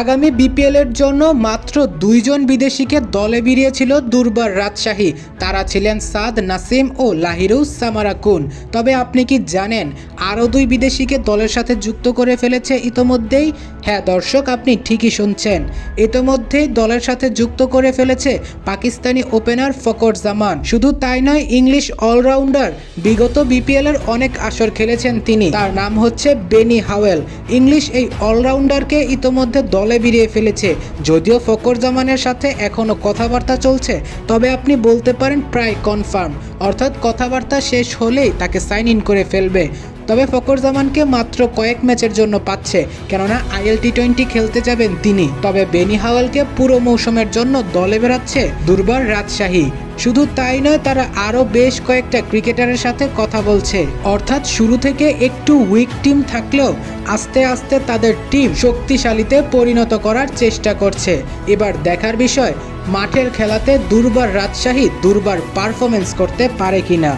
আগামী বিপিএল এর জন্য মাত্র দুইজন বিদেশিকে দলে বেরিয়েছিল দুর্বার রাজশাহী। তারা ছিলেন সাদ নাসিম ও লাহিরুস সামারাকুন। তবে আপনি কি জানেন, আরও দুই বিদেশিকে দলের সাথে যুক্ত করে ফেলেছে ইতোমধ্যেই? হ্যাঁ দর্শক, আপনি ঠিকই শুনছেন। ইতোমধ্যেই দলের সাথে যুক্ত করে ফেলেছে পাকিস্তানি ওপেনার ফকর জামান। শুধু তাই নয়, ইংলিশ অলরাউন্ডার বিগত বিপিএল এর অনেক আসর খেলেছেন তিনি। তার নাম হচ্ছে বেনি হাওয়েল। ইংলিশ এই অলরাউন্ডারকে ইতোমধ্যে দলে বেরিয়ে ফেলেছে। যদিও ফকর জামানের সাথে এখনও কথাবার্তা চলছে, তবে আপনি বলতে পারেন প্রায় কনফার্ম। অর্থাৎ কথাবার্তা শেষ হলেই তাকে সাইন ইন করে ফেলবে। তবে ফকর জামানকে মাত্র কয়েক ম্যাচের জন্য পাচ্ছে, কেননা আইএল টি টোয়েন্টি খেলতে যাবেন তিনি। তবে বেনি হাওয়ালকে পুরো মৌসুমের জন্য দলে বেরাচ্ছে দুর্বার রাজশাহী। শুধু তাই নয়, তারা আরও বেশ কয়েকটা ক্রিকেটারের সাথে কথা বলছে। অর্থাৎ শুরু থেকে একটু উইক টিম থাকলেও আস্তে আস্তে তাদের টিম শক্তিশালীতে পরিণত করার চেষ্টা করছে। এবার দেখার বিষয়, মাঠের খেলাতে দুর্বার রাজশাহী দুর্বার পারফরমেন্স করতে পারে কিনা।